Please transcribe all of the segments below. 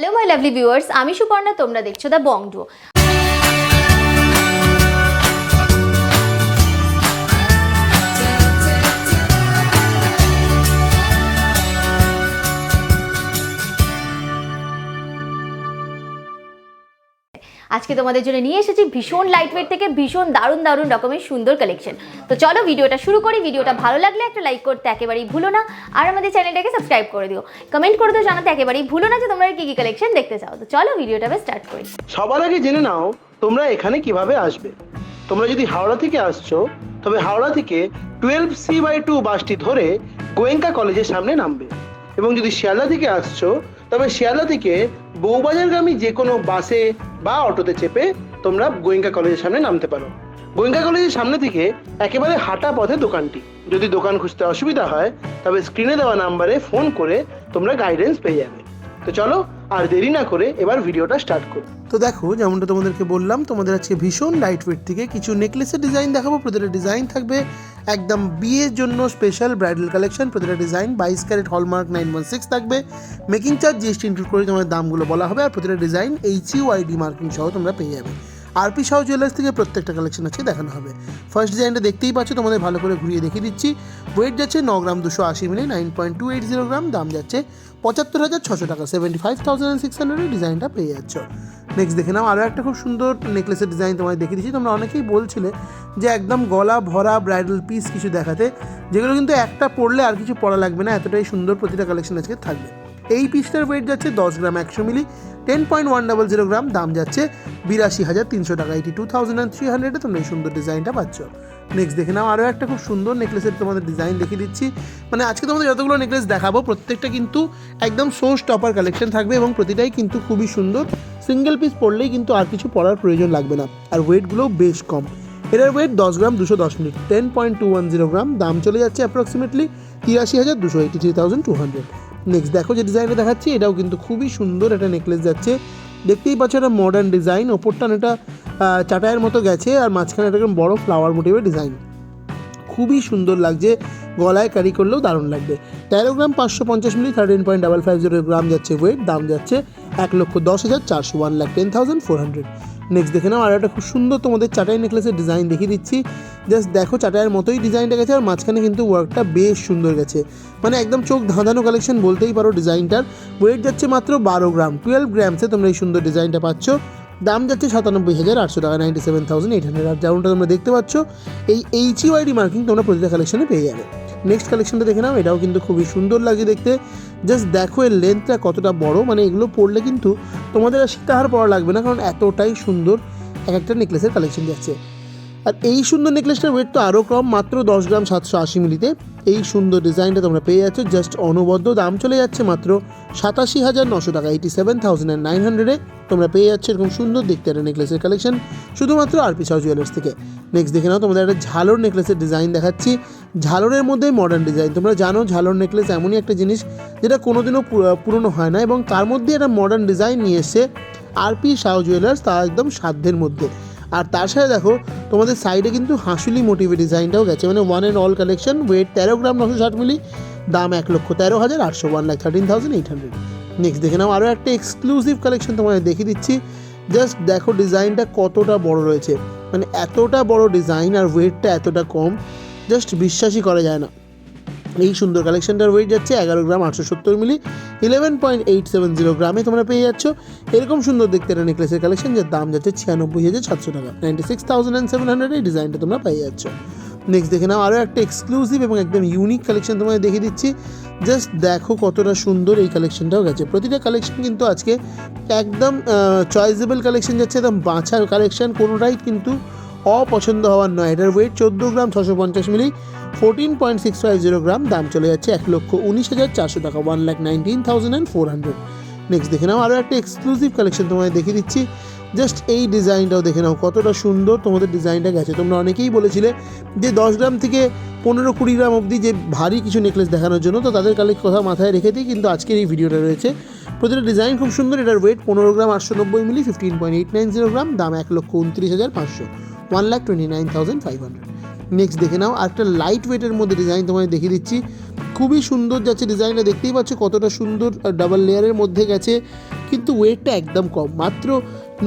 Hello my lovely viewers আমি সুপর্ণা তোমরা দেখছ দ্য বংডু আজকে তোমাদের জন্য নিয়ে এসেছি ভীষণ লাইট ওয়েট থেকে ভীষণ দারুণ দারুণ রকমের সুন্দর কালেকশন তো চলো ভিডিওটা শুরু করি, ভিডিওটা ভালো লাগলে একটা লাইক করতে একেবারেই ভুলো না, আর আমাদের চ্যানেলটাকে সাবস্ক্রাইব করে দিও। কমেন্ট করে দিও, জানাতে একেবারেই ভুলো না যে তোমরা কি কি কালেকশন দেখতে চাও। তো চলো ভিডিওটা স্টার্ট করি। সবার আগে জেনে নাও তোমরা এখানে কীভাবে আসবে। তোমরা যদি হাওড়া থেকে আসছো, তবে হাওড়া থেকে টুয়েলভ সি বাই টু বাসটি ধরে গোয়েঙ্কা কলেজের সামনে নামবে। এবং যদি শিয়ালদা থেকে আসছো, তবে শিয়ালদা থেকে বউবাজারগামী যে কোনো বাসে বা অটোতে চেপে তোমরা গোয়েঙ্কা কলেজের সামনে নামতে পারো। গোয়েঙ্কা কলেজের সামনে থেকে একেবারে হাঁটা পথে দোকানটি। যদি দোকান খুঁজতে অসুবিধা হয়, তবে স্ক্রিনে দেওয়া নাম্বারে ফোন করে তোমরা গাইডেন্স পেয়ে যাবে। তো চলো আর দেরি না করে এবার ভিডিওটা স্টার্ট করি। তো দেখো, যেমনটা তোমাদেরকে বললাম, তোমাদের আজকে ভীষণ লাইট ওয়েট থেকে কিছু নেকলেসের ডিজাইন দেখাবো। প্রতিটা ডিজাইন থাকবে একদম বিয়ের জন্য স্পেশাল ব্রাইডাল কালেকশন প্রতিটা ডিজাইন বাইশ carat hallmark nine one six থাকবে। মেকিং চার্জ জিএসটি ইনক্লুড করে তোমাদের দামগুলো বলা হবে আর প্রতিটা ডিজাইন এইচ ইউআইডি মার্কিং সহ তোমরা পেয়ে যাবে। আরপি সাউ জুয়েলার্স থেকে প্রত্যেকটা কালেকশন আছে দেখানো হবে। ফার্স্ট ডিজাইনটা দেখতেই পাচ্ছ, তোমাদের ভালো করে ঘুরিয়ে দেখিয়ে দিচ্ছি। ওয়েট যাচ্ছে ন গ্রাম দুশো আশি milli nine point two eight zero গ্রাম, দাম যাচ্ছে পঁচাত্তর হাজার ছশো টাকা সেভেন্টি ফাইভ থাউজেন্ড সিক্স হান্ড্রেডের ডিজাইনটা পেয়ে যাচ্ছ। নেক্সট দেখে নাও আরও একটা খুব সুন্দর নেকলেসের ডিজাইন তোমায় দেখিয়ে দিচ্ছি। তোমরা অনেকেই বলছিলে যে একদম গলা ভরা ব্রাইডাল পিস কিছু দেখাতে, যেগুলো কিন্তু একটা পরলে আর কিছু পড়া লাগবে না, এতটাই সুন্দর প্রতিটা কালেকশন আজকে থাকবে। এই পিসটার ওয়েট যাচ্ছে দশ গ্রাম একশো milli ten point one double zero গ্রাম, দাম যাচ্ছে বিরাশি হাজার তিনশো টাকা। Eighty two thousand and three হান্ড্রেডে তোমরা এই সুন্দর ডিজাইনটা পাচ্ছ। নেক্সট দেখে নাও আরও একটা খুব সুন্দর নেকলেসের তোমাদের ডিজাইন দেখিয়ে দিচ্ছি। মানে আজকে তোমাদের যতগুলো নেকলেস দেখাবো, প্রত্যেকটা কিন্তু একদম সোর্স টপার কালেকশন থাকবে এবং প্রতিটাই কিন্তু খুবই সুন্দর। সিঙ্গেল পিস পরলেই কিন্তু আর কিছু পরার প্রয়োজন লাগবে না। আর ওয়েটগুলোও বেশ কম। এটার ওয়েট দশ গ্রাম দুশো দশ minute ten point two one zero গ্রাম, দাম চলে যাচ্ছে অ্যাপ্রক্সিমেটলি তিরাশি হাজার দুশো eighty three thousand two hundred next দেখো যে ডিজাইনটা দেখাচ্ছি, এটাও কিন্তু খুবই সুন্দর একটা নেকলেস যাচ্ছে। দেখতেই পাচ্ছ এটা মডার্ন ডিজাইন ওপরটা একটা চাটায়ের মতো গেছে, আর মাঝখানে একটা বড় ফ্লাওয়ার মোটিভের ডিজাইন খুবই সুন্দর লাগছে। গলায় ক্যারি করলেও দারুণ লাগবে। তেরো গ্রাম পাঁচশো পঞ্চাশ milli thirteen point double five zero গ্রাম যাচ্ছে ওয়েট দাম যাচ্ছে এক লক্ষ দশ হাজার চারশো one lakh ten thousand four hundred next দেখে নাও, আর একটা খুব সুন্দর তোমাদের চাটাই নেকলেসের ডিজাইন দেখিয়ে দিচ্ছি। জাস্ট দেখো চাটাইয়ের মতোই ডিজাইনটা গেছে, আর মাঝখানে কিন্তু ওয়ার্কটা বেশ সুন্দর গেছে। মানে একদম চোখ ধাঁধানো কালেকশন বলতেই পারো ডিজাইনটার ওয়েট যাচ্ছে মাত্র বারো গ্রাম টুয়েলভ গ্রামসে তোমরা এই সুন্দর ডিজাইনটা পাচ্ছ। দাম যাচ্ছে সাতানব্বই হাজার আটশো টাকা ninety seven thousand eight hundred আর যেমনটা তোমরা দেখতে পাচ্ছ, এই এইচ ইউআইডি মার্কিং তোমরা প্রতিটা কালেকশনে পেয়ে যাবে। নেক্সট কালেকশনটা দেখে নাও, এটাও কিন্তু খুবই সুন্দর লাগে দেখতে। জাস্ট দেখো এর লেন্থটা কতটা বড় মানে এগুলো পড়লে কিন্তু তোমাদের আর সীতাহার পড়া লাগবে না, কারণ এতটাই সুন্দর এক একটা নেকলেসের কালেকশন যাচ্ছে। আর এই সুন্দর নেকলেসটার ওয়েট তো আরও কম, মাত্র দশ গ্রাম সাতশো আশি মিলিতে। এই সুন্দর ডিজাইনটা তোমরা পেয়ে যাচ্ছ জাস্ট অনবদ্য দাম চলে যাচ্ছে মাত্র সাতাশি হাজার নশো টাকা eighty seven thousand and nine হান্ড্রেডে তোমরা পেয়ে যাচ্ছ এরকম সুন্দর দেখতে একটা নেকলেসের কালেকশন শুধুমাত্র আরপি সাউ জুয়েলার্স থেকে। নেক্সট দেখে নাও, তোমাদের একটা ঝালর নেকলেসের ডিজাইন দেখাচ্ছি। ঝালরের মধ্যে মডার্ন ডিজাইন তোমরা জানো ঝালর নেকলেস এমনই একটা জিনিস যেটা কোনোদিনও পুরনো হয় না এবং তার মধ্যে একটা মডার্ন ডিজাইন নিয়ে এসছে আরপি সাউ জুয়েলার্স তা একদম সাধ্যের মধ্যে। আর তার সাথে দেখো, তোমাদের সাইডে কিন্তু হাঁসুলি মোটিভের ডিজাইনটাও গেছে। মানে one and all collection weight তেরো গ্রাম নশো ষাট মিলি, দাম এক লক্ষ তেরো হাজার আটশো one lakh thirteen thousand eight hundred next দেখে নাও আরও একটা এক্সক্লুসিভ কালেকশন তোমাদের দেখিয়ে দিচ্ছি। জাস্ট দেখো ডিজাইনটা কতটা বড় রয়েছে। মানে এতটা বড় ডিজাইন আর ওয়েটটা এতটা কম জাস্ট বিশ্বাসই করা যায় না। এই সুন্দর কালেকশনটার ওয়েট যাচ্ছে এগারো গ্রাম আটশো সত্তর milli eleven point eight seven zero গ্রামে তোমরা পেয়ে যাচ্ছ এরকম সুন্দর দেখতে একটা নেকলেসের কালেকশন যার দাম যাচ্ছে ছিয়ানব্বই হাজার সাতশো টাকা। Ninety six thousand and seven hundred এই ডিজাইনটা তোমরা পেয়ে যাচ্ছ। নেক্সট দেখে নাও আরও একটা এক্সক্লুসিভ এবং একদম ইউনিক কালেকশন তোমাদের দেখিয়ে দিচ্ছি। জাস্ট দেখো কতটা সুন্দর এই কালেকশনটাও গেছে। প্রতিটা কালেকশন কিন্তু আজকে একদম চয়েসেবল কালেকশন যাচ্ছে, একদম বাঁচার কালেকশন কোনোটাই কিন্তু অপছন্দ হওয়ার নয়। এটার ওয়েট চোদ্দ গ্রাম ছশো পঞ্চাশ milli fourteen point six five zero gram, দাম চলে যাচ্ছে এক লক্ষ উনিশ হাজার চারশো টাকা one lakh nineteen thousand and four hundred next দেখে নাও আরও একটা এক্সক্লুসিভ কালেকশন তোমায় দেখিয়ে দিচ্ছি। জাস্ট এই ডিজাইনটাও দেখে নাও, কতটা সুন্দর তোমাদের ডিজাইনটা গেছে তোমরা অনেকেই বলেছিলে যে দশ গ্রাম থেকে পনেরো কুড়ি গ্রাম অবধি যে ভারী কিছু নেকলেস দেখানোর জন্য, তো তাদের কালে কথা মাথায় রেখে দিই, কিন্তু আজকের এই ভিডিওটা রয়েছে। প্রতিটা ডিজাইন খুব সুন্দর, এটার ওয়েট পনেরো গ্রাম আটশো নব্বই milli fifteen point eight nine zero gram, দাম এক লক্ষ উনত্রিশ হাজার পাঁচশো। One lakh twenty nine thousand five hundred next দেখে নাও আর একটা লাইট ওয়েটের মধ্যে ডিজাইন তোমায় দেখিয়ে দিচ্ছি। খুবই সুন্দর যাচ্ছে ডিজাইনটা দেখতেই পাচ্ছ কতটা সুন্দর ডাবল লেয়ারের মধ্যে গেছে। কিন্তু ওয়েটটা একদম কম, মাত্র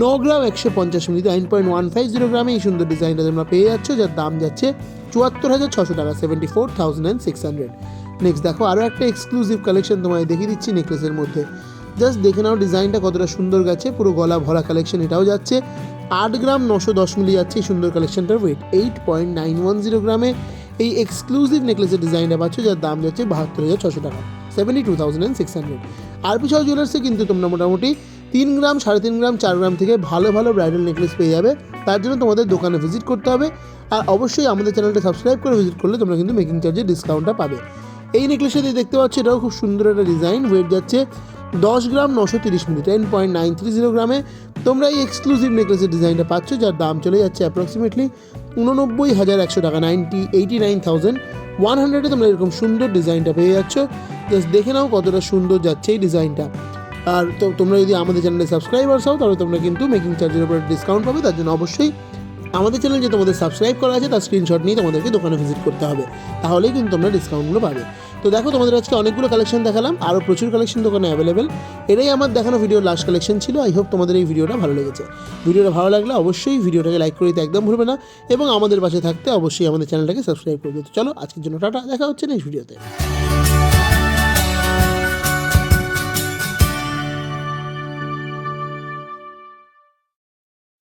ন গ্রাম একশো পঞ্চাশ milli nine point one five zero গ্রামে এই সুন্দর ডিজাইনটা তোমরা পেয়ে যাচ্ছ, যার দাম যাচ্ছে চুয়াত্তর হাজার ছশো টাকা seventy four thousand and six hundred next দেখো আরও একটা এক্সক্লুসিভ কালেকশন তোমায় দেখিয়ে দিচ্ছি নেকলেসের মধ্যে। জাস্ট দেখে নাও ডিজাইনটা কতটা সুন্দর গেছে, পুরো গলা ভরা কালেকশন এটাও যাচ্ছে। আট গ্রাম নশো দশ মিলি যাচ্ছে এই সুন্দর কালেকশনটার weight eight point nine one zero গ্রামে এই এক্সক্লুসিভ নেকলেসের ডিজাইনটা পাচ্ছ, যার দাম যাচ্ছে বাহাত্তর হাজার ছশো টাকা seventy two thousand and six hundred আর পিছাও জুয়েলার্সে কিন্তু তোমরা মোটামুটি তিন গ্রাম, সাড়ে তিন গ্রাম, চার গ্রাম থেকে ভালো ভালো ব্রাইডাল নেকলেস পেয়ে যাবে। তার জন্য তোমাদের দোকানে ভিজিট করতে হবে। আর অবশ্যই আমাদের চ্যানেলটা সাবস্ক্রাইব করে ভিজিট করলে তোমরা কিন্তু মেকিং চার্জের ডিসকাউন্টটা পাবে। এই নেকলেসটা দিয়ে দেখতে পাচ্ছ, এটাও খুব সুন্দর একটা ডিজাইন ওয়েট যাচ্ছে দশ গ্রাম নশো তিরিশ milli ten point nine three zero গ্রামে তোমরা এই এক্সক্লুসিভ নেকলেসের ডিজাইনটা পাচ্ছ, যার দাম চলে যাচ্ছে অ্যাপ্রক্সিমেটলি উননব্বই হাজার একশো টাকা ninety eighty nine thousand one হান্ড্রেডে তোমরা এরকম সুন্দর ডিজাইনটা পেয়ে যাচ্ছ। জাস্ট দেখে নাও কতটা সুন্দর যাচ্ছে এই ডিজাইনটা আর তো তোমরা যদি আমাদের চ্যানেলে সাবস্ক্রাইবার্স হও তাহলে তোমরা কিন্তু মেকিং চার্জের উপরে ডিসকাউন্ট পাবে, তার জন্য অবশ্যই আমাদের চ্যানেল যে তোমাদের সাবস্ক্রাইব করা আছে, তার স্ক্রিনশট নিয়ে তোমাদেরকে দোকানে ভিজিট করতে হবে। তাহলেই কিন্তু তোমরা ডিসকাউন্টগুলো পাবে। তো দেখো, তোমাদের আজকে অনেকগুলো কালেকশন দেখালাম। আরও প্রচুর কালেকশন দোকানে অ্যাভেলেবেল এটাই আমার দেখানো ভিডিওর লাস্ট কালেকশন ছিল। আই হোপ তোমাদের এই ভিডিওটা ভালো লেগেছে। ভিডিওটা ভালো লাগলে অবশ্যই ভিডিওটাকে লাইক করে দিতে একদম ভুলবে না। এবং আমাদের পাশে থাকতে অবশ্যই আমাদের চ্যানেলটাকে সাবস্ক্রাইব করবে তো চলো, আজকের জন্য টাটা। দেখা হচ্ছে নেক্সট ভিডিওতে